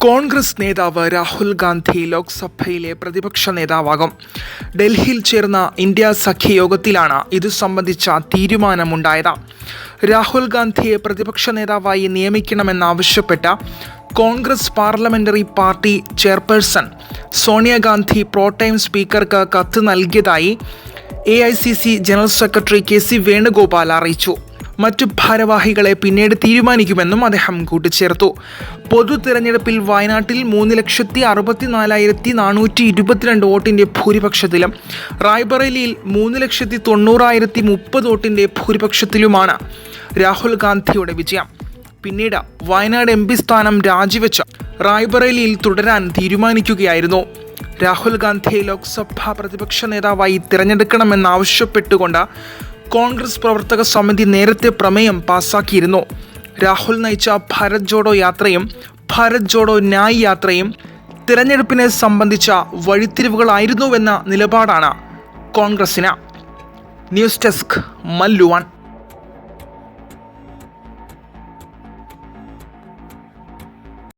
കോൺഗ്രസ് നേതാവ് രാഹുൽ ഗാന്ധി ലോക്സഭയിലെ പ്രതിപക്ഷ നേതാവാകും. ഡൽഹിയിൽ ചേർന്ന ഇന്ത്യ സഖ്യ യോഗത്തിലാണ് ഇതു സംബന്ധിച്ച തീരുമാനമുണ്ടായത്. രാഹുൽ ഗാന്ധിയെ പ്രതിപക്ഷ നേതാവായി നിയമിക്കണമെന്നാവശ്യപ്പെട്ട Congress parliamentary party chairperson Sonia Gandhi protem സ്പീക്കർക്ക് കത്ത് നൽകിയതായി A I C C general secretary K C Venugopal അറിയിച്ചു. മറ്റു ഭാരവാഹികളെ പിന്നീട് തീരുമാനിക്കുമെന്നും അദ്ദേഹം കൂട്ടിച്ചേർത്തു. പൊതു തിരഞ്ഞെടുപ്പിൽ വയനാട്ടിൽ മൂന്ന് ലക്ഷത്തി അറുപത്തിനാലായിരത്തി നാനൂറ്റി ഇരുപത്തിരണ്ട് വോട്ടിന്റെ ഭൂരിപക്ഷത്തിലും റായ്ബറേലിയിൽ മൂന്ന് ലക്ഷത്തി തൊണ്ണൂറായിരത്തി മുപ്പത് വോട്ടിന്റെ ഭൂരിപക്ഷത്തിലുമാണ് രാഹുൽ ഗാന്ധിയുടെ വിജയം. പിന്നീട് വയനാട് എം പി സ്ഥാനം രാജിവെച്ച് റായ്ബറേലിയിൽ തുടരാൻ തീരുമാനിക്കുകയായിരുന്നു. രാഹുൽ ഗാന്ധിയെ ലോക്സഭാ പ്രതിപക്ഷ നേതാവായി തിരഞ്ഞെടുക്കണമെന്നാവശ്യപ്പെട്ടുകൊണ്ട് കോൺഗ്രസ് പ്രവർത്തക സമിതി നേരത്തെ പ്രമേയം പാസാക്കിയിരുന്നു. രാഹുൽ നയിച്ച ഭരത് ജോഡോ യാത്രയും ഭരത് ജോഡോ ന്യായ് യാത്രയും തിരഞ്ഞെടുപ്പിനെ സംബന്ധിച്ച വഴിത്തിരിവുകളായിരുന്നുവെന്ന നിലപാടാണ് കോൺഗ്രസിന്. News desk മല്ലുവാൻ